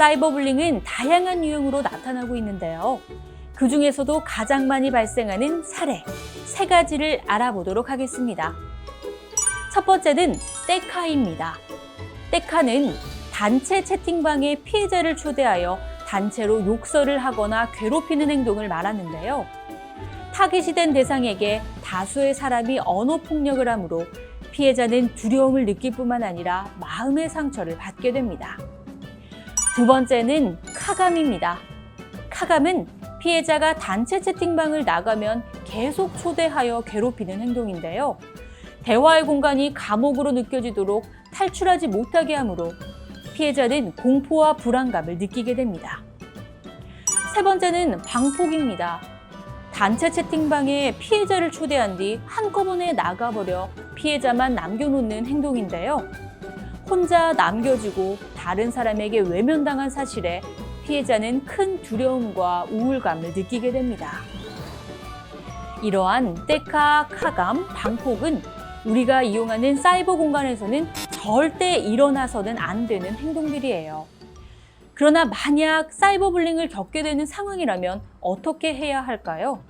사이버불링은 다양한 유형으로 나타나고 있는데요. 그 중에서도 가장 많이 발생하는 사례 세 가지를 알아보도록 하겠습니다. 첫 번째는 떼카입니다. 떼카는 단체 채팅방에 피해자를 초대하여 단체로 욕설을 하거나 괴롭히는 행동을 말하는데요. 타깃이 된 대상에게 다수의 사람이 언어 폭력을 하므로 피해자는 두려움을 느낄 뿐만 아니라 마음의 상처를 받게 됩니다. 두 번째는 카감입니다. 카감은 피해자가 단체 채팅방을 나가면 계속 초대하여 괴롭히는 행동인데요. 대화의 공간이 감옥으로 느껴지도록 탈출하지 못하게 하므로 피해자는 공포와 불안감을 느끼게 됩니다. 세 번째는 방폭입니다. 단체 채팅방에 피해자를 초대한 뒤 한꺼번에 나가버려 피해자만 남겨놓는 행동인데요. 혼자 남겨지고 다른 사람에게 외면당한 사실에 피해자는 큰 두려움과 우울감을 느끼게 됩니다. 이러한 떼카, 카감, 방폭은 우리가 이용하는 사이버 공간에서는 절대 일어나서는 안 되는 행동들이에요. 그러나 만약 사이버 불링을 겪게 되는 상황이라면 어떻게 해야 할까요?